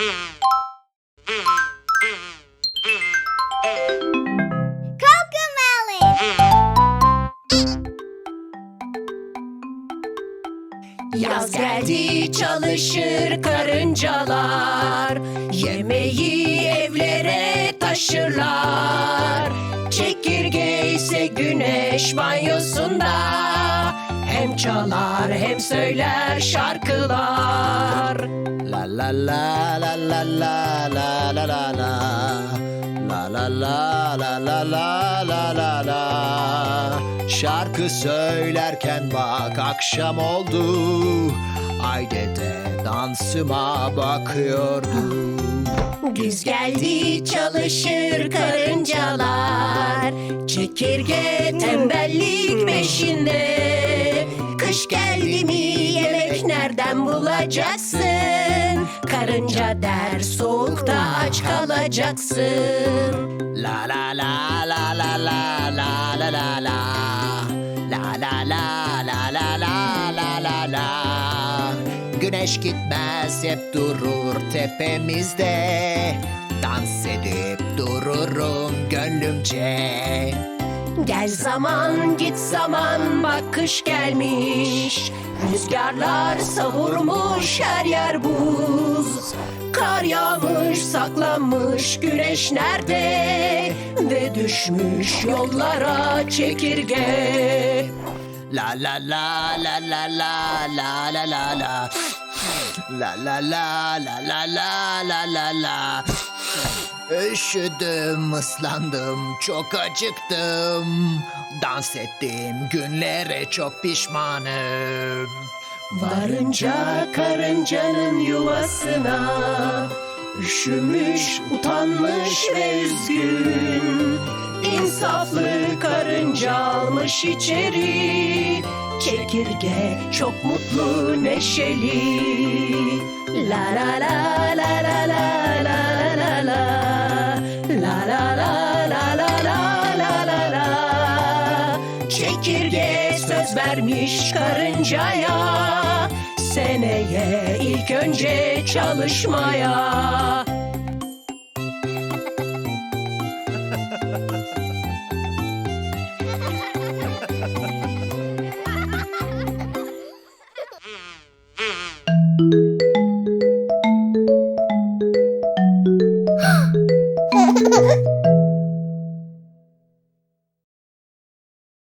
Yaz geldi çalışır karıncalar. Yemeği evlere taşırlar. Çekirge ise güneş banyosunda. Hem çalar hem söyler şarkılar La la la la la la la la la la La la la la la la la Şarkı söylerken bak akşam oldu Ay dede dansıma bakıyordu Güz geldi çalışır karıncalar Çekirge tembellik peşinde Kış geldi mi yemek nereden bulacaksın Karınca der soğukta aç kalacaksın La la la la la la la la la la La la la la la la la la la Güneş gitmez hep durur tepemizde Dans edip dururum gönlümce Gel zaman git zaman bak kış gelmiş. Rüzgarlar savurmuş her yer buz. Kar yağmış saklanmış güneş nerede? Ve düşmüş yollara çekirge. La la la la la la la la la la. La la la la la la la la la Üşüdüm, ıslandım, çok acıktım. Dans ettiğim günlere çok pişmanım. Varınca karıncanın yuvasına Üşümüş, utanmış ve üzgün. İnsaflı karınca almış içeri Çekirge çok mutlu, neşeli. La la la la Çekirge söz vermiş karıncaya. Seneye ilk önce çalışmaya